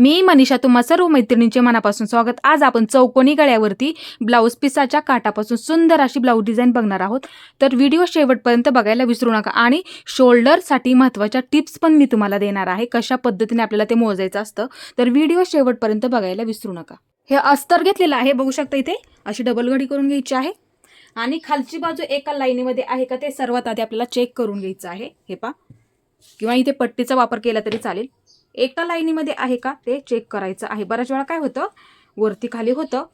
मी मनीषा तुम्हा सर्व मैत्रिणींचे मनापासून स्वागत. आज आपण चौकोनी गळ्यावरती ब्लाऊज पिसाच्या काटापासून सुंदर अशी ब्लाऊज डिझाईन बघणार आहोत. तर व्हिडिओ शेवटपर्यंत बघायला विसरू नका आणि शोल्डरसाठी महत्त्वाच्या टिप्स पण मी तुम्हाला देणार आहे कशा पद्धतीने आपल्याला ते मोजायचं असतं. तर व्हिडिओ शेवटपर्यंत बघायला विसरू नका. हे अस्तर घेतलेलं आहे बघू शकता इथे. अशी डबल घडी करून घ्यायची आहे. आणि खालची बाजू एका लाईनीमध्ये आहे का ते सर्वात आधी आपल्याला चेक करून घ्यायचं आहे. हे पा किंवा इथे पट्टीचा वापर केला तरी चालेल. एका लाईनीमध्ये आहे का? ते चेक करायचं आहे. बऱ्याच वेळा काय होतं? वरती खाली होतं.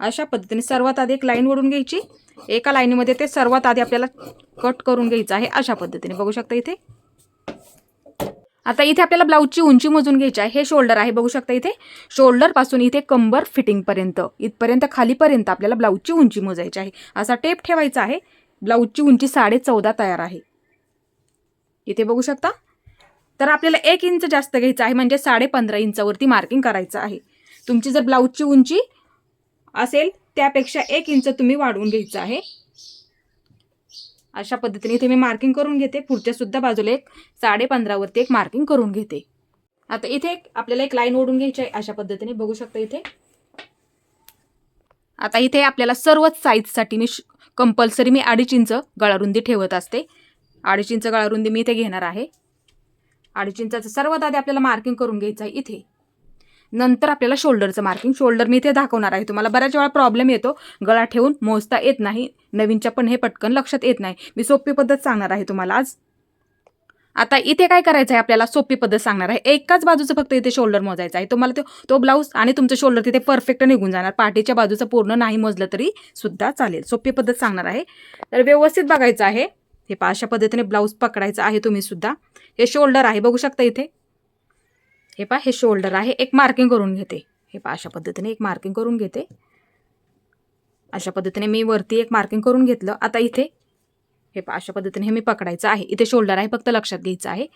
अशा पद्धतीने सर्वात आधी एक लाईन ओढून घ्यायची. एका लाईनीमध्ये ते सर्वात आधी आपल्याला कट करून घ्यायचं आहे. अशा पद्धतीने. बघू शकता इथे? आता इथे आपल्याला ब्लाऊजची उंची मोजून घ्यायची आहे. हे शोल्डर आहे. बघू शकता इथे? शोल्डरपासून इथे कंबर फिटिंगपर्यंत इथपर्यंत खालीपर्यंत आपल्याला ब्लाऊजची उंची मोजायची आहे. असा टेप ठेवायचा आहे. ब्लाऊजची उंची साडे चौदा तयार आहे. इथे बघू शकता? तर आपल्याला एक इंच जास्त घ्यायचं आहे म्हणजे साडे पंधरा इंचावरती मार्किंग करायचं आहे. तुमची जर ब्लाऊजची उंची असेल त्यापेक्षा एक इंच तुम्ही वाढवून घ्यायचं आहे. अशा पद्धतीने इथे मी मार्किंग करून घेते. पुढच्या सुद्धा बाजूला एक साडे पंधरावरती एक मार्किंग करून घेते. आता इथे एक आपल्याला एक लाईन ओढून घ्यायची आहे अशा पद्धतीने बघू शकता इथे. आता इथे आपल्याला सर्वच साईजसाठी मी कंपल्सरी मी अडीच इंच गळारुंदी ठेवत असते. अडीच इंच गळारुंदी मी इथे घेणार आहे. अडीच सर्वात आधी आपल्याला मार्किंग करून घ्यायचं आहे इथे. नंतर आपल्याला शोल्डरचं मार्किंग शोल्डर मी इथे दाखवणार आहे. तुम्हाला बऱ्याच वेळा प्रॉब्लेम येतो. गळा ठेवून मोजता येत नाही. नवीनच्या पण हे पटकन लक्षात येत नाही. मी सोपी पद्धत सांगणार आहे तुम्हाला आज. आता इथे काय करायचं आहे आपल्याला? सोपी पद्धत सांगणार आहे. एकाच बाजूचं फक्त इथे शोल्डर मोजायचं आहे. तुम्हाला तो तो ब्लाऊज आणि तुमचं शोल्डर तिथे परफेक्ट निघून जाणार. पाठीच्या बाजूचं पूर्ण नाही मोजलं तरी सुद्धा चालेल. सोपी पद्धत सांगणार आहे. तर व्यवस्थित बघायचं आहे. हे पाशा पद्धतीने ब्लाऊज पकडायचं आहे तुम्ही सुद्धा. हे शोल्डर आहे बघू शकता इथे. हे पा हे शोल्डर आहे एक मार्किंग करून घेते. हे पा अशा पद्धतीने एक मार्किंग करून घेते. अशा पद्धतीने मी वरती एक मार्किंग करून घेतलं. आता इथे हे पा अशा पद्धतीने हे मी पकडायचं आहे. इथे शोल्डर आहे फक्त लक्षात घ्यायचं आहे.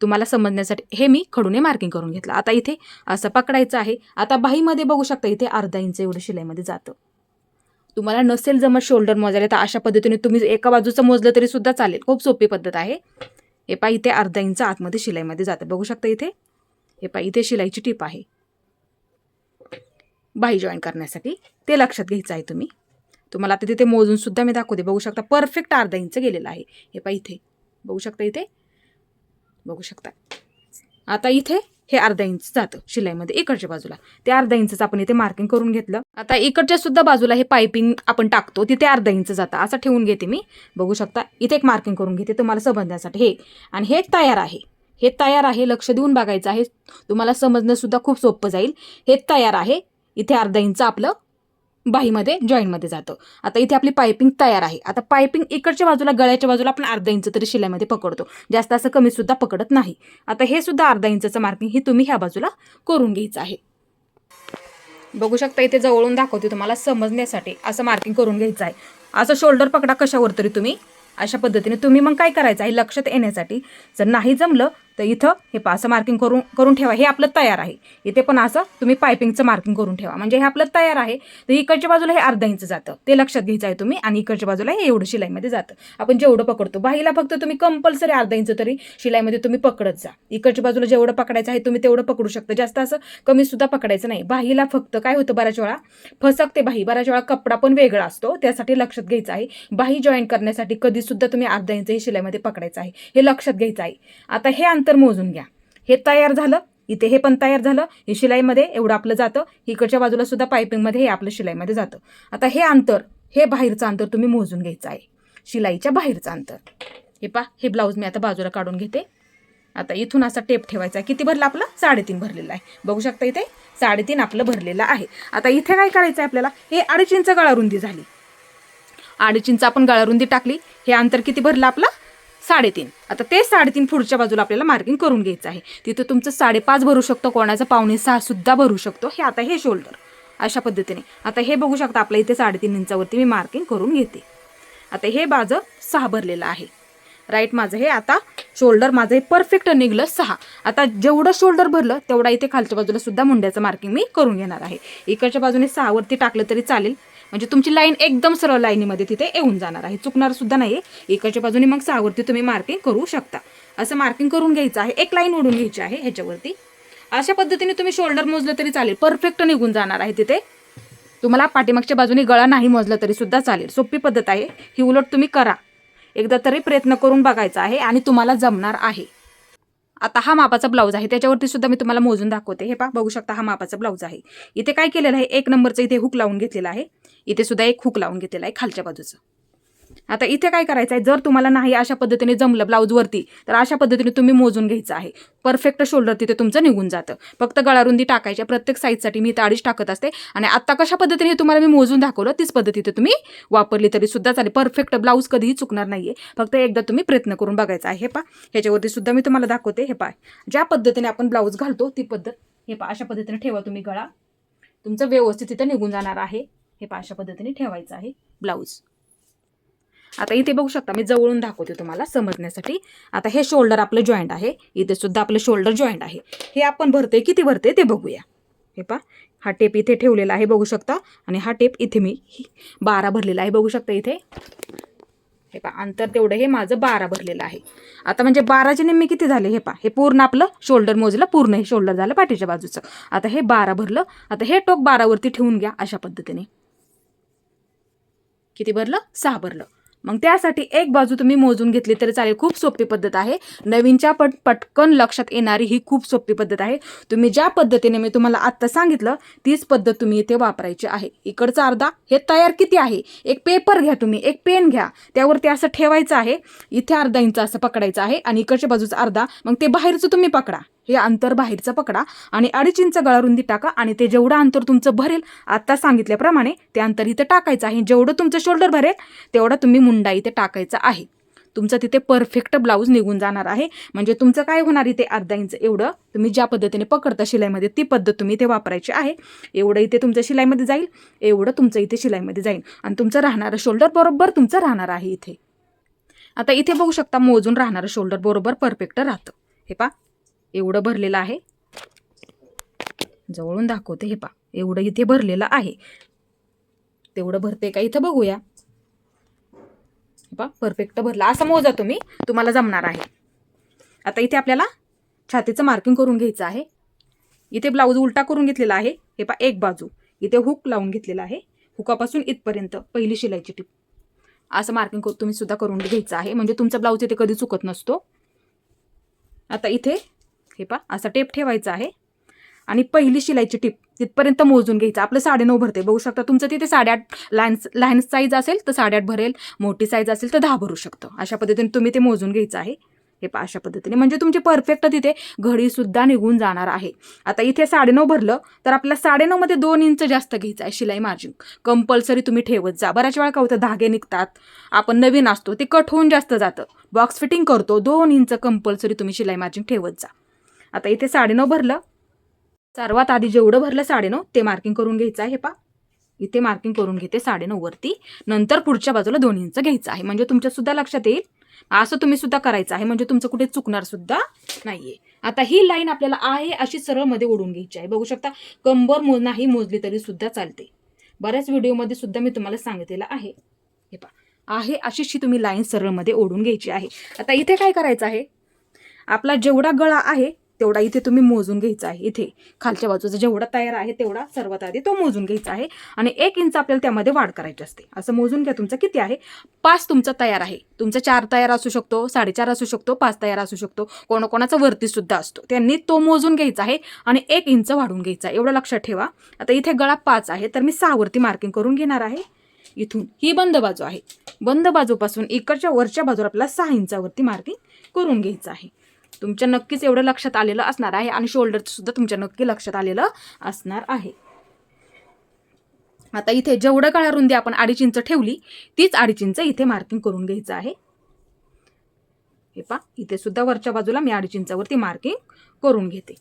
तुम्हाला समजण्यासाठी हे मी खडूने मार्किंग करून घेतलं. आता इथे असं पकडायचं आहे. आता बाहीमध्ये बघू शकता इथे अर्धा इंच एवढं शिलाईमध्ये जातं. तुम्हाला नसेल जमत शोल्डर मोजायला तर अशा पद्धतीने तुम्ही एका बाजूचं मोजलं तरी सुद्धा चालेल. खूप सोपी पद्धत आहे. हे पा इथे अर्धा इंच आतमध्ये शिलाईमध्ये जातं. बघू शकता इथे? हे पा इथे शिलाईची टीप आहे. बाही जॉईन करण्यासाठी. ते लक्षात घ्यायचं आहे तुम्ही. तुम्हाला आता तिथे मोजूनसुद्धा मी दाखवते. बघू शकता परफेक्ट अर्धा इंच गेलेलं आहे. हे पा इथे. बघू शकता इथे? बघू शकता. आता इथे हे अर्धा इंच जातं शिलाईमध्ये इकडच्या बाजूला. ते अर्धा इंचच आपण इथे मार्किंग करून घेतलं. आता इकडच्या सुद्धा बाजूला हे पायपिंग आपण टाकतो तिथे अर्धा इंच जातं. असं ठेवून घेते मी. बघू शकता इथे एक मार्किंग करून घेते तुम्हाला समजण्यासाठी हे आणि हे तयार आहे. हे तयार आहे लक्ष देऊन बघायचं आहे. तुम्हाला समजणं सुद्धा खूप सोपं जाईल. हे तयार आहे. इथे अर्धा इंच आपलं बाहीमध्ये जॉईंटमध्ये जातं. आता इथे आपली पायपिंग तयार आहे. आता पायपिंग इकडच्या बाजूला गळ्याच्या बाजूला आपण अर्धा इंच तरी शिलाईमध्ये पकडतो. जास्त असं कमी सुद्धा पकडत नाही. आता हे सुद्धा अर्धा इंचचं मार्किंग हे तुम्ही ह्या बाजूला करून घ्यायचं आहे. बघू शकता इथे जवळून दाखवते तुम्हाला समजण्यासाठी असं मार्किंग करून घ्यायचं आहे. असं शोल्डर पकडा कशावर तरी तुम्ही. अशा पद्धतीने तुम्ही मग काय करायचं आहे? लक्षात येण्यासाठी. जर नाही जमलं तर इथं हे पा असं मार्किंग करून करून ठेवा. हे आपलं तयार आहे. इथे पण असं तुम्ही पायपिंगचं मार्किंग करून ठेवा. म्हणजे हे आपलं तयार आहे. तर इकडच्या बाजूला हे अर्धा इंच जातं. ते लक्षात घ्यायचं आहे तुम्ही. आणि इकडच्या बाजूला हे एवढं शिलाईमध्ये जातं. आपण जेवढं पकडतो. बाहीला फक्त तुम्ही कंपल्सरी अर्धा इंच तरी शिलाईमध्ये तुम्ही पकडत जा. इकडच्या बाजूला जेवढं पकडायचं आहे तुम्ही तेवढं पकडू शकता. जास्त असं कमी सुद्धा पकडायचं नाही. बाहीला फक्त काय होतं बऱ्याच वेळा? फसकते बाही. बऱ्याच वेळा कपडा पण वेगळा असतो. त्यासाठी लक्षात घ्यायचं आहे. बाही जॉईन करण्यासाठी कधीसुद्धा तुम्ही अर्धा इंच हे शिलाईमध्ये पकडायचं आहे. हे लक्षात घ्यायचं आहे. आता हे अंतर मोजून घ्या. हे तयार झालं इथे हे पण तयार झालं हे शिलाईमध्ये एवढं आपलं जातं इकडच्या बाजूला सुद्धा पायपिंगमध्ये हे आपलं शिलाईमध्ये जातं. आता हे अंतर हे बाहेरचं अंतर तुम्ही मोजून घ्यायचं आहे. शिलाईच्या बाहेरचं अंतर. हे पा हे ब्लाऊज मी आता बाजूला काढून घेते. आता इथून असा टेप ठेवायचा आहे. किती भरला आपलं? साडेतीन भरलेलं आहे. बघू शकता इथे साडेतीन आपलं भरलेलं आहे. आता इथे काय करायचं आहे आपल्याला? हे अडीच इंच गळारुंदी झाली. अडीच इंच आपण गळारुंदी टाकली. हे अंतर किती भरलं आपलं? साडेतीन. आता ते साडेतीन पुढच्या बाजूला आपल्याला मार्किंग करून घ्यायचं आहे. तिथं तुमचं साडेपाच भरू शकतो कोणाचं पावणे सहा सुद्धा भरू शकतो. हे आता हे शोल्डर अशा पद्धतीने. आता हे बघू शकता आपल्या इथे साडेतीन इंचावरती मी मार्किंग करून घेते. आता हे बाजं सहा भरलेलं आहे. राईट माझं हे आता शोल्डर माझं हे परफेक्ट निघलं सहा. आता जेवढं शोल्डर भरलं तेवढा इथे खालच्या बाजूला सुद्धा मुंड्याचं मार्किंग मी करून घेणार आहे. इकडच्या बाजूने सहावरती टाकलं तरी चालेल. म्हणजे तुमची लाईन एकदम सरळ लाईनीमध्ये तिथे येऊन जाणार आहे. चुकणार सुद्धा नाही इकडच्या बाजूने मग सहावरती तुम्ही मार्किंग करू शकता. असं मार्किंग करून घ्यायचं आहे. एक लाईन ओढून घ्यायची आहे ह्याच्यावरती. अशा पद्धतीने तुम्ही शोल्डर मोजलं तरी चालेल. परफेक्ट निघून जाणार आहे तिथे. तुम्हाला पाठीमागच्या बाजूने गळा नाही मोजला तरी सुद्धा चालेल. सोपी पद्धत आहे. ही उलट तुम्ही करा. एकदा तरी प्रयत्न करून बघायचा आहे आणि तुम्हाला जमणार आहे. आता हा मापाचा ब्लाऊज आहे. त्याच्यावरती सुद्धा मी तुम्हाला मोजून दाखवते. हे पा बघू शकता हा मापाचा ब्लाऊज आहे. इथे काय केलेलं आहे? एक नंबरचं इथे हुक लावून घेतलेला आहे. इथे सुद्धा एक हुक लावून घेतलेला आहे खालच्या बाजूचं. आता इथे काय करायचं आहे जर तुम्हाला नाही अशा पद्धतीने जमलं ब्लाऊजवरती तर अशा पद्धतीने तुम्ही मोजून घ्यायचं आहे. परफेक्ट शोल्डर तिथे तुमचं निघून जातं. फक्त गळारुंदी टाकायच्या प्रत्येक साईजसाठी मी ताडीच टाकत असते. आणि आत्ता कशा पद्धतीने तुम्हाला मी मोजून दाखवलं तीच पद्धतीने तुम्ही वापरली तरी सुद्धा चालेल. परफेक्ट ब्लाऊज कधीही चुकणार नाहीये. फक्त एकदा तुम्ही प्रयत्न करून बघायचा आहे. हे पा ह्याच्यावरती सुद्धा मी तुम्हाला दाखवते. हे पा ज्या पद्धतीने आपण ब्लाऊज घालतो ती पद्धत हे पा अशा पद्धतीने ठेवा तुम्ही गळा. तुमचं व्यवस्थित तिथं निघून जाणार आहे. हे पा अशा पद्धतीने ठेवायचं आहे ब्लाऊज आता इथे बघू शकता मी जवळून दाखवते तुम्हाला समजण्यासाठी. आता हे शोल्डर आपलं जॉईंट आहे. इथे सुद्धा आपलं शोल्डर जॉईंट आहे. हे आपण भरते किती भरते ते बघूया. हे पा हा टेप इथे ठेवलेला आहे बघू शकता. आणि हा टेप इथे मी बारा भरलेला आहे बघू शकता इथे. हे पा अंतर तेवढं हे माझं बारा भरलेलं आहे. आता म्हणजे बाराचे नेमके किती झाले? हे पा हे पूर्ण आपलं शोल्डर मोजलं पूर्ण हे शोल्डर झालं पाठीच्या बाजूचं. आता हे बारा भरलं. आता हे टोक बारावरती ठेवून घ्या अशा पद्धतीने. किती भरलं? सहा भरलं. मग त्यासाठी एक बाजू तुम्ही मोजून घेतली तरी चालेल. खूप सोपी पद्धत आहे. नवीनच्या पट पटकन लक्षात येणारी ही खूप सोपी पद्धत आहे. तुम्ही ज्या पद्धतीने मी तुम्हाला आत्ता सांगितलं तीच पद्धत तुम्ही इथे वापरायची आहे. इकडचा अर्धा हे तयार किती आहे? एक पेपर घ्या तुम्ही एक पेन घ्या. त्यावरती असं ठेवायचं आहे. इथे अर्धा इंच असं पकडायचं आहे आणि इकडच्या बाजूचा अर्धा मग ते बाहेरचं तुम्ही पकडा. हे अंतर बाहेरचं पकडा आणि अडीच इंच गळारुंदी टाका आणि ते जेवढं अंतर तुमचं भरेल आत्ता सांगितल्याप्रमाणे ते अंतर इथे टाकायचं आहे. जेवढं तुमचं शोल्डर भरेल तेवढं तुम्ही मुंडा इथे टाकायचा आहे. तुमचं तिथे परफेक्ट ब्लाऊज निघून जाणार आहे. म्हणजे तुमचं काय होणार इथे? अर्धा इंच एवढं तुम्ही ज्या पद्धतीने पकडता शिलाईमध्ये ती पद्धत तुम्ही इथे वापरायची आहे. एवढं इथे तुमच्या शिलाईमध्ये जाईल एवढं तुमचं इथे शिलाईमध्ये जाईल. आणि तुमचं राहणारं शोल्डर बरोबर तुमचं राहणार आहे इथे. आता इथे बघू शकता मोजून राहणारं शोल्डर बरोबर परफेक्ट राहतं. हे पा एवढं भरलेलं आहे. जवळून दाखवते हे पा. एवढं इथे भरलेलं आहे. तेवढं भरते का इथं बघूया. पा परफेक्ट भरला. असं मोजा तुम्ही. तुम्हाला जमणार आहे. आता इथे आपल्याला छातीचं मार्किंग करून घ्यायचं आहे. इथे ब्लाऊज उलटा करून घेतलेला आहे. हे पा एक बाजू. इथे हुक लावून घेतलेला आहे. हुकापासून इथपर्यंत पहिली शिलाईची टीप. असं मार्किंग तुम्ही सुद्धा करून घ्यायचं आहे. म्हणजे तुमचा ब्लाऊज इथे कधी चुकत नसतो. आता इथे हे पा असा टेप ठेवायचा आहे. आणि पहिली शिलाईची टिप तिथपर्यंत मोजून घ्यायचं. आपलं साडेनऊ भरते. बघू शकता तुमचं तिथे साडेआठ लाईन्स लहान साईज असेल तर साडेआठ भरेल. मोठी साईज असेल तर दहा भरू शकतं. अशा पद्धतीने तुम्ही ते मोजून घ्यायचं आहे. हे पा अशा पद्धतीने. म्हणजे तुमचे परफेक्ट तिथे घडीसुद्धा निघून जाणार आहे. आता इथे साडेनऊ भरलं तर आपल्याला साडेनऊमध्ये दोन इंच जास्त घ्यायचं आहे शिलाई मार्जिन कंपल्सरी तुम्ही ठेवत जा. बऱ्याच वेळा का होतं धागे निघतात. आपण नवीन असतो ते कट होऊन जास्त जातं. बॉक्स फिटिंग करतो दोन इंच कंपल्सरी तुम्ही शिलाई मार्जिन ठेवत जा. आता इथे साडेनऊ भरलं. सर्वात आधी जेवढं भरलं साडेनऊ ते मार्किंग करून घ्यायचं आहे पा इथे मार्किंग करून घेते साडेनऊ वरती. नंतर पुढच्या बाजूला दोन इंच घ्यायचं आहे. म्हणजे तुमच्या सुद्धा लक्षात येईल. असं तुम्ही सुद्धा करायचं आहे. म्हणजे तुमचं कुठे चुकणार सुद्धा नाहीये. आता ही लाईन आपल्याला आहे अशी सरळमध्ये ओढून घ्यायची आहे. बघू शकता कंबर मोज नाही मोजली तरी सुद्धा चालते. बऱ्याच व्हिडिओमध्ये सुद्धा मी तुम्हाला सांगितलेलं आहे. हे पा आहे अशीशी तुम्ही लाईन सरळमध्ये ओढून घ्यायची आहे. आता इथे काय करायचं आहे? आपला जेवढा गळा आहे तेवढा इथे तुम्ही मोजून घ्यायचा आहे. इथे खालच्या बाजूचा जेवढा तयार आहे तेवढा सर्वात आधी तो मोजून घ्यायचा आहे. आणि एक इंच आपल्याला त्यामध्ये वाढ करायची असते. असं मोजून घ्या तुमचं किती आहे? पाच तुमचा तयार आहे. तुमचा चार तयार असू शकतो साडेचार असू शकतो पाच तयार असू शकतो. कोणाकोणाचा वरती सुद्धा असतो. त्यांनी तो मोजून घ्यायचा आहे आणि एक इंच वाढून घ्यायचा आहे. एवढं लक्षात ठेवा. आता इथे गळा पाच आहे तर मी सहावरती मार्किंग करून घेणार आहे. इथून ही बंद बाजू आहे. बंद बाजूपासून इकडच्या वरच्या बाजूला आपल्याला सहा इंचावरती मार्किंग करून घ्यायचं आहे. तुमच्या नक्कीच एवढं लक्षात आलेलं असणार आहे आणि शोल्डर सुद्धा तुमच्या नक्की लक्षात आलेलं असणार आहे. आता इथे जेवढं काळा रुंदी आपण अडीच इंच ठेवली तीच अडीच इंच इथे मार्किंग करून घ्यायचं आहे. हे पा इथे सुद्धा वरच्या बाजूला मी अडीच इंचावरती मार्किंग करून घेते.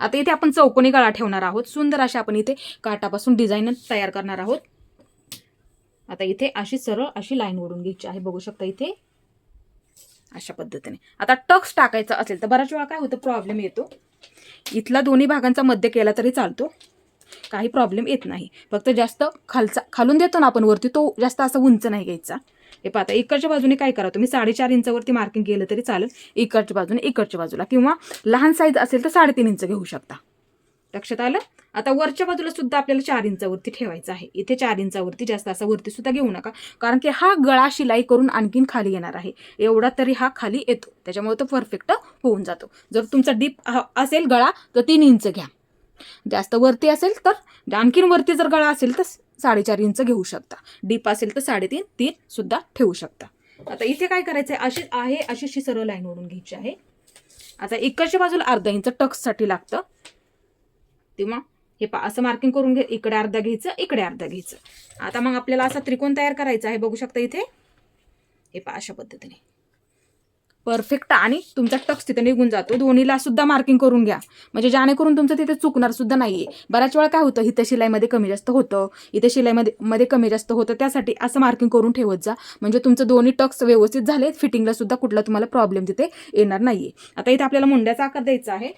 आता इथे आपण चौकोनी गळा ठेवणार आहोत. सुंदर अशा आपण इथे काटापासून डिझाईन तयार करणार आहोत. आता इथे अशी सरळ अशी लाईन ओढून घ्यायची आहे. बघू शकता इथे अशा पद्धतीने. आता टक्स टाकायचा असेल तर बऱ्याच वेळा काय होतं प्रॉब्लेम येतो. इथला दोन्ही भागांचा मध्य केला तरी चालतो. काही प्रॉब्लेम येत नाही. फक्त जास्त खालचा खालून देतो ना आपण वरती तो जास्त असा उंच नाही घ्यायचा. हे पाहता इकडच्या बाजूने काय करा तुम्ही? साडेचार इंचावरती मार्किंग केलं तरी चालेल. इकडच्या बाजूने इकडच्या बाजूला. किंवा लहान साईज असेल तर साडेतीन इंच घेऊ शकता. लक्षात आलं? आता वरच्या बाजूला सुद्धा आपल्याला चार इंचावरती ठेवायचं आहे. इथे चार इंचावरती जास्त असा वरती सुद्धा घेऊ नका. कारण की हा गळा शिलाई करून आणखीन खाली येणार आहे. एवढा तरी हा खाली येतो. त्याच्यामुळे तो परफेक्ट होऊन जातो. जर तुमचा डीप असेल गळा तर तीन इंच घ्या. जास्त वरती असेल तर आणखीन वरती जर गळा असेल तर साडेचार इंच घेऊ शकता. डीप असेल तर साडेतीन तीन सुद्धा ठेवू शकता. आता इथे काय करायचं आहे अशी आहे अशी सरळ लाईन ओढून घ्यायची आहे. आता इकडच्या बाजूला अर्धा इंच टक्ससाठी लागतं. तेव्हा हे पा असं मार्किंग करून घे इकडे अर्धा घ्यायचं इकडे अर्धा घ्यायचं. आता मग आपल्याला असा त्रिकोण तयार करायचा आहे बघू शकता इथे. हे पा अशा पद्धतीने. परफेक्ट आणि तुमचा टक्स तिथे निघून जातो. दोन्हीला सुद्धा मार्किंग करून घ्या. म्हणजे जेणेकरून तुमचं तिथे चुकणार सुद्धा नाहीये. बऱ्याच वेळा काय होतं इथं शिलाईमध्ये कमी जास्त होतं इथे शिलाईमध्ये मध्ये कमी जास्त होतं त्यासाठी असं मार्किंग करून ठेवत जा. म्हणजे तुमचं दोन्ही टक्स व्यवस्थित झाले फिटिंगला सुद्धा कुठला तुम्हाला प्रॉब्लेम तिथे येणार नाहीये. आता इथे आपल्याला मुंड्याचा आकार द्यायचा आहे.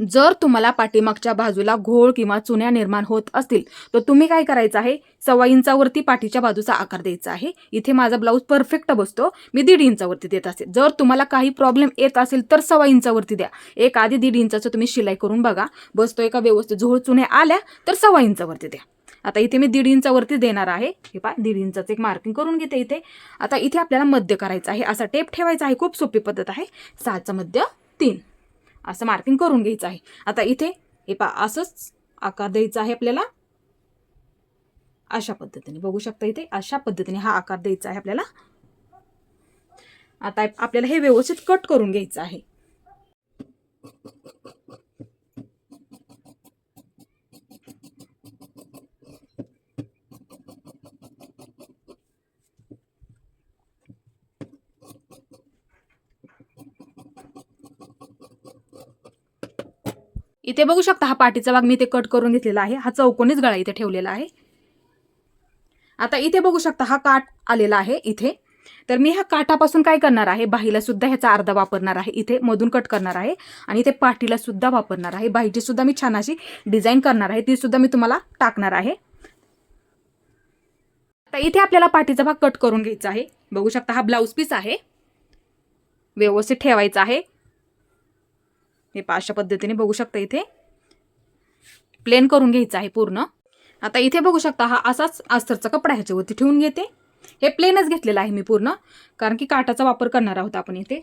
जर तुम्हाला पाठीमागच्या बाजूला घोळ किंवा चुन्या निर्माण होत असतील तर तुम्ही काय करायचं आहे? सव्वा इंचावरती पाठीच्या बाजूचा आकार द्यायचा आहे. इथे माझा ब्लाऊज परफेक्ट बसतो. मी दीड इंचावरती देत असेल. जर तुम्हाला काही प्रॉब्लेम येत असेल तर सव्वा इंचावरती द्या. एक आधी दीड इंचाचं तुम्ही शिलाई करून बघा. बसतोय का व्यवस्थित झोळ चुन्या आल्या तर सव्वा इंचावरती द्या. आता इथे मी दीड इंचावरती देणार आहे. हे पा दीड इंचाचं एक मार्किंग करून घेते इथे. आता इथे आपल्याला मध्य करायचं आहे. असा टेप ठेवायचा आहे. खूप सोपी पद्धत आहे. सहाचं मध्य तीन. असं मार्किंग करून घ्यायचं आहे. आता इथे हे पा असंच आकार द्यायचा आहे आपल्याला. अशा पद्धतीने बघू शकता इथे अशा पद्धतीने हा आकार द्यायचा आहे आपल्याला. आता आपल्याला हे व्यवस्थित कट करून घ्यायचं आहे. इथे बघू शकता हा पाठीचा भाग मी इथे कट करून घेतलेला आहे. हा चौकोनीच गळा इथे ठेवलेला आहे. आता इथे बघू शकता हा काठ आलेला आहे इथे. तर मी ह्या काठापासून काय करणार आहे? बाहीला सुद्धा ह्याचा अर्धा वापरणार आहे. इथे मधून कट करणार आहे आणि इथे पाठीला सुद्धा वापरणार आहे. बाहीची सुद्धा मी छान अशी डिझाईन करणार आहे. ती सुद्धा मी तुम्हाला टाकणार आहे. आता इथे आपल्याला पाठीचा भाग कट करून घ्यायचा आहे. बघू शकता हा ब्लाऊज पीस आहे. व्यवस्थित ठेवायचा आहे. हे पाशा पद्धतीने बघू शकता इथे. प्लेन करून घ्यायचं आहे पूर्ण. आता इथे बघू शकता हा असाच अस्तरचा कपडा ह्याच्यावरती ठेवून घेते. हे प्लेनच घेतलेलं आहे मी पूर्ण कारण की काटाचा वापर करणार आहोत आपण इथे.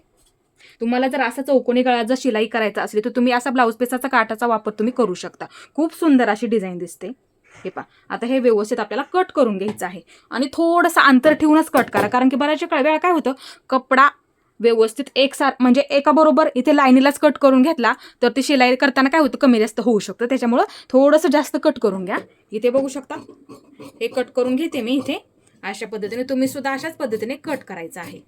तुम्हाला जर असा चौकोनी गळा जर शिलाई करायचा असली तर तुम्ही असा ब्लाऊज पेसाचा काटाचा वापर तुम्ही करू शकता. खूप सुंदर अशी डिझाईन दिसते. हे पा आता हे व्यवस्थित आपल्याला कट करून घ्यायचं आहे. आणि थोडंसं अंतर ठेवूनच कट करा कारण की बऱ्याच वेळा काय होतं कपडा व्यवस्थित एकसार म्हणजे एका बरोबर इथे लाईनीलाच कट करून घेतला तर ती शिलाई करताना काय होतं कमी जास्त होऊ शकतं. त्याच्यामुळं थोडंसं जास्त कट करून घ्या. इथे बघू शकता हे कट करून घेते मी इथे. अशा पद्धतीने तुम्ही सुद्धा अशाच पद्धतीने कट करायचं आहे.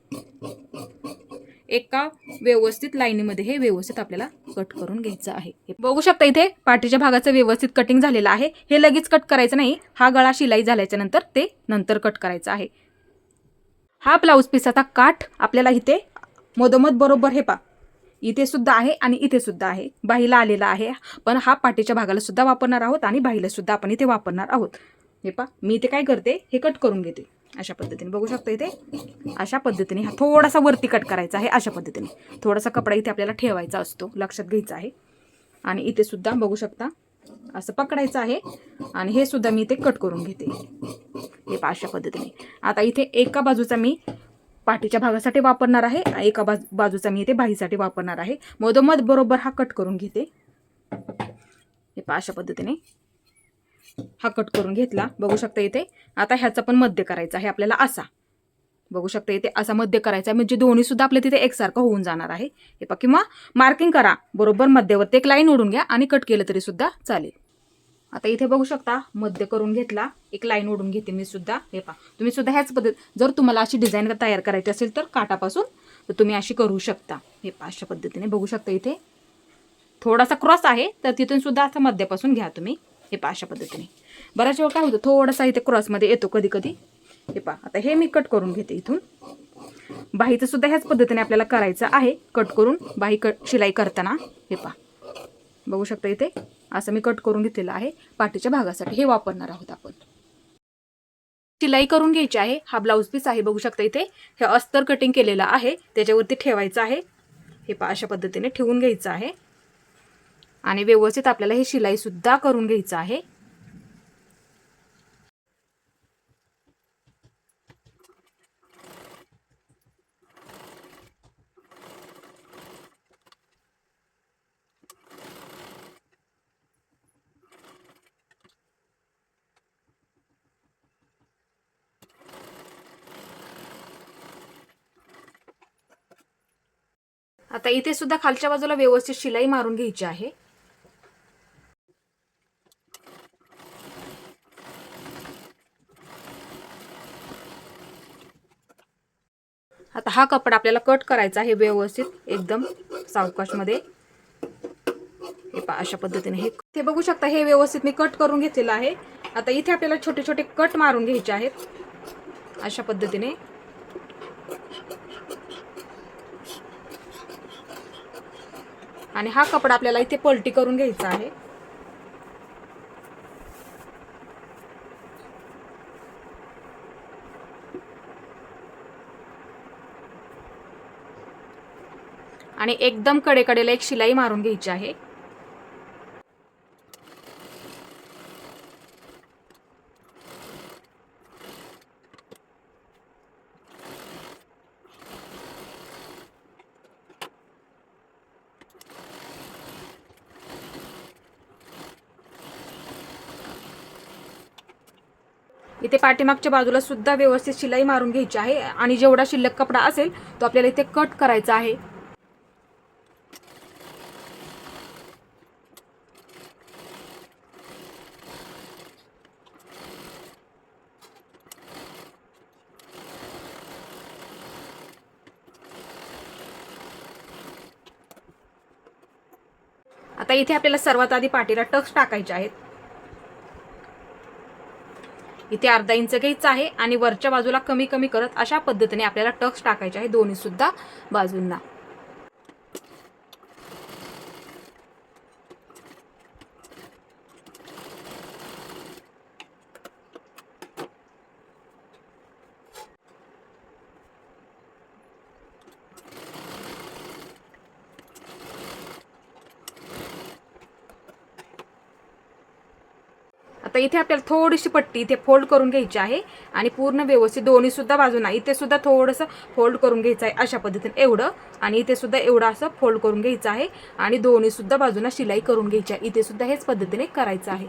एका व्यवस्थित लाईनीमध्ये हे व्यवस्थित आपल्याला कट करून घ्यायचं आहे. बघू शकता इथे पाठीच्या भागाचं व्यवस्थित कटिंग झालेलं आहे. हे लगेच कट करायचं नाही हा गळा शिलाई झाल्याच्यानंतर ते नंतर कट करायचं आहे. हा ब्लाऊज पीस आता काठ आपल्याला इथे मधोमध बरोबर हे पा. इथे सुद्धा आहे आणि इथे सुद्धा आहे. बाहीला आलेला आहे पण हा पाठीच्या भागाला सुद्धा वापरणार आहोत आणि बाहीला सुद्धा आपण इथे वापरणार आहोत. हे पा मी इथे काय करते? हे कट करून घेते. अशा पद्धतीने. बघू शकता इथे? अशा पद्धतीने हा थोडासा वरती कट करायचा आहे अशा पद्धतीने. थोडासा कपडा इथे आपल्याला ठेवायचा असतो लक्षात घ्यायचा आहे. आणि इथे सुद्धा बघू शकता असं पकडायचं आहे आणि हे सुद्धा मी इथे कट करून घेते. हे पा अशा पद्धतीने. आता इथे एका बाजूचा मी पाठीच्या भागासाठी वापरणार आहे एका बाजू बाजूचा मी इथे बाहीसाठी वापरणार आहे. मधोमध बरोबर हा कट करून घेते. हे पा अशा पद्धतीने हा कट करून घेतला. बघू शकता इथे आता ह्याचा पण मध्य करायचा आहे आपल्याला असा. बघू शकता इथे असा मध्य करायचा आहे म्हणजे दोन्ही सुद्धा आपल्या तिथे एकसारखं होऊन जाणार आहे. हे पा किंवा मार्किंग करा. बरोबर मध्यवर्ती एक लाईन ओढून घ्या आणि कट केलं तरी सुद्धा चालेल. आता इथे बघू शकता मध्य करून घेतला एक लाईन ओढून घेते मी सुद्धा. हे पा तुम्ही सुद्धा ह्याच पद्धत जर तुम्हाला अशी डिझाईन तयार करायची असेल तर काटापासून तर तुम्ही अशी करू शकता. हे पा अशा पद्धतीने बघू शकता इथे. थोडासा क्रॉस आहे तर तिथून सुद्धा असं मध्यापासून घ्या तुम्ही. हे पा अशा पद्धतीने. बऱ्याच वेळ काय होतं थोडासा इथे क्रॉसमध्ये येतो कधी कधी हे पा आता हे मी कट करून घेते इथून. बाहीचं सुद्धा ह्याच पद्धतीने आपल्याला करायचं आहे कट करून बाही कट शिलाई करताना. हे पा बघू शकता इथे. असं मी कट करून घेतलेलं आहे. पाठीच्या भागासाठी हे वापरणार आहोत आपण. शिलाई करून घ्यायची आहे. हा ब्लाऊज पीस आहे बघू शकता इथे. हे अस्तर कटिंग केलेलं आहे. त्याच्यावरती ठेवायचं आहे. हे पा अशा पद्धतीने ठेवून घ्यायचं आहे. आणि व्यवस्थित आपल्याला हे शिलाई सुद्धा करून घ्यायचं आहे. आता इथे सुद्धा खालच्या बाजूला व्यवस्थित शिलाई मारून घ्यायची आहे. आता हा कपडा आपल्याला कट करायचा आहे व्यवस्थित एकदम सावकाशमध्ये. हे अशा पद्धतीने हे ते बघू शकता हे व्यवस्थित मी कट करून घेतलेलं आहे. आता इथे आपल्याला छोटे छोटे कट मारून घ्यायचे आहेत. अशा पद्धतीने. आणि हा कपडा आपल्याला इथे पलटी करून घ्यायचा आहे. आणि एकदम कडेकडेला एक शिलाई मारून घ्यायची आहे. इथे पाठीमागच्या बाजूला सुद्धा व्यवस्थित शिलाई मारून घ्यायची आहे. आणि जेवढा शिल्लक कपडा असेल तो आपल्याला इथे कट करायचा आहे. आता इथे आपल्याला सर्वात आधी पाठीला टक्स टाकायचे आहेत. इथे अर्धा इंच घ्यायचं आहे आणि वरच्या बाजूला कमी कमी करत अशा पद्धतीने आपल्याला टक्स टाकायचे आहे दोन्ही सुद्धा बाजूंना. आता इथे आपल्याला थोडीशी पट्टी इथे फोल्ड करून घ्यायची आहे आणि पूर्ण व्यवस्थित दोन्ही सुद्धा बाजूना इथे सुद्धा थोडंसं फोल्ड करून घ्यायचं आहे अशा पद्धतीने एवढं आणि इथे सुद्धा एवढं असं फोल्ड करून घ्यायचं आहे आणि दोन्ही सुद्धा बाजूना शिलाई करून घ्यायची आहे. इथे सुद्धा हेच पद्धतीने करायचं आहे.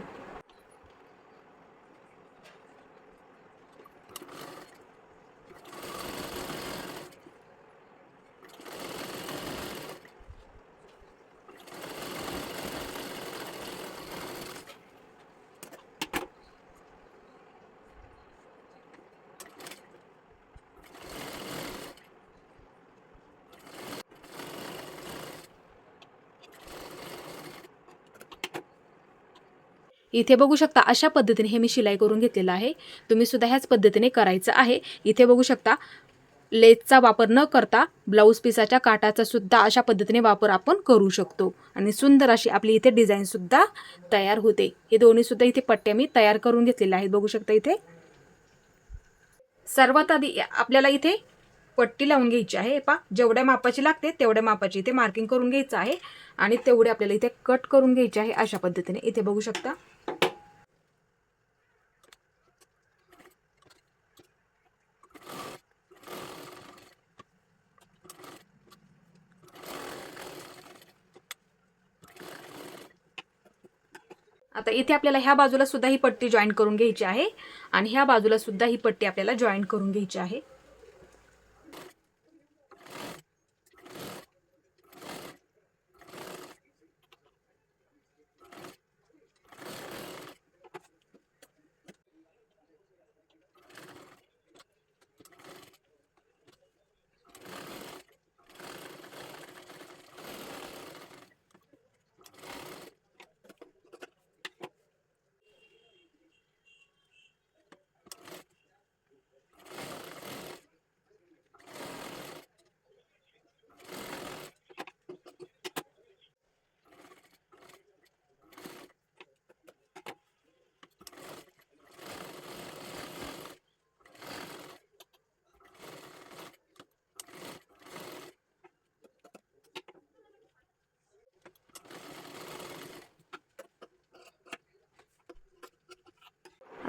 इथे बघू शकता अशा पद्धतीने हे मी शिलाई करून घेतलेलं आहे. तुम्ही सुद्धा ह्याच पद्धतीने करायचं आहे. इथे बघू शकता लेसचा वापर न करता ब्लाऊज पिसाच्या काटाचा सुद्धा अशा पद्धतीने वापर आपण करू शकतो. आणि सुंदर अशी आपली इथे डिझाईनसुद्धा तयार होते. हे दोन्हीसुद्धा इथे पट्ट्या मी तयार करून घेतलेल्या आहेत. बघू शकता इथे. सर्वात आधी आपल्याला इथे पट्टी लावून घ्यायची आहे. पा जेवढ्या मापाची लागते तेवढ्या मापाची इथे मार्किंग करून घ्यायचं आहे. आणि तेवढे आपल्याला इथे कट करून घ्यायचे आहे अशा पद्धतीने. इथे बघू शकता. आता इथे आपल्याला ह्या बाजूला सुद्धा ही पट्टी जॉईन करून घ्यायची आहे. आणि ह्या बाजूला सुद्धा ही पट्टी आपल्याला जॉईन करून घ्यायची आहे.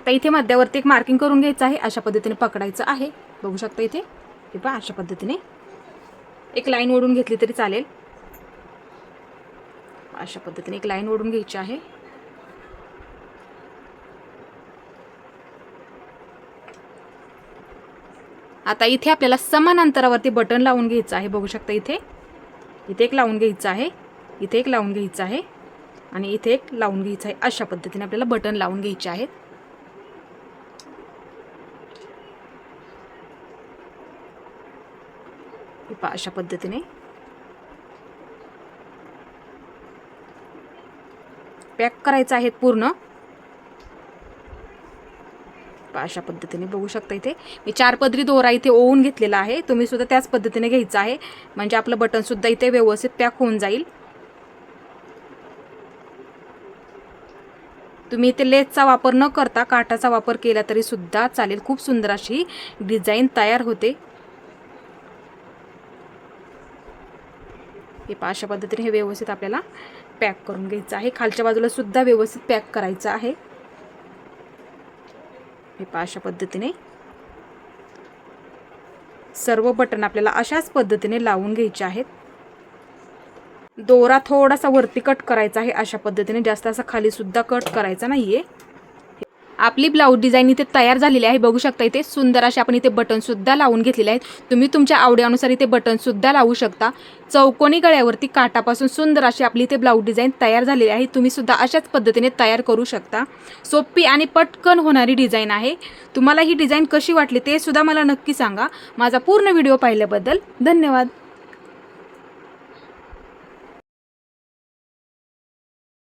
आता इथे मध्यावरती एक मार्किंग करून घ्यायचं आहे. अशा पद्धतीने पकडायचं आहे. बघू शकता इथे. हे पहा अशा पद्धतीने. एक लाईन ओढून घेतली तरी चालेल. अशा पद्धतीने एक लाईन ओढून घ्यायची आहे. आता इथे आपल्याला समान अंतरावरती बटन लावून घ्यायचं आहे. बघू शकता इथे. इथे एक लावून घ्यायचं आहे. इथे एक लावून घ्यायचं आहे. आणि इथे एक लावून घ्यायचं आहे. अशा पद्धतीने आपल्याला बटन लावून घ्यायचे आहेत. हे अशा पद्धतीने. पॅक करायचं आहे पूर्ण. अशा पद्धतीने बघू शकता इथे. मी चार पदरी दोरा इथे ओवून घेतलेला आहे. तुम्ही सुद्धा त्याच पद्धतीने घ्यायचं आहे. म्हणजे आपलं बटन सुद्धा इथे व्यवस्थित पॅक होऊन जाईल. तुम्ही इथे लेसचा वापर न करता काठाचा वापर केला तरी सुद्धा चालेल. खूप सुंदर अशी डिझाईन तयार होते. हे पहा अशा पद्धतीने हे व्यवस्थित आपल्याला पॅक करून घ्यायचं आहे. खालच्या बाजूला सुद्धा व्यवस्थित पॅक करायचं आहे. हे पहा अशा पद्धतीने सर्व बटन आपल्याला अशाच पद्धतीने लावून घ्यायचे आहेत. दोरा थोडासा वरती कट करायचा आहे अशा पद्धतीने. जास्त असा खाली सुद्धा कट करायचा नाही आहे आपली ब्लाऊज डिझाईन इथे तयार झालेली आहे. बघू शकता इथे सुंदर असे आपण इथे बटनसुद्धा लावून घेतलेले आहेत. तुम्ही तुमच्या आवडीनुसार इथे बटनसुद्धा लावू शकता. चौकोनी गळ्यावरती काटापासून सुंदर अशी आपली इथे ब्लाऊज डिझाईन तयार झालेली आहे. तुम्ही सुद्धा अशाच पद्धतीने तयार करू शकता. सोपी आणि पटकन होणारी डिझाईन आहे. तुम्हाला ही डिझाईन कशी वाटली ते सुद्धा मला नक्की सांगा. माझा पूर्ण व्हिडिओ पाहिल्याबद्दल धन्यवाद.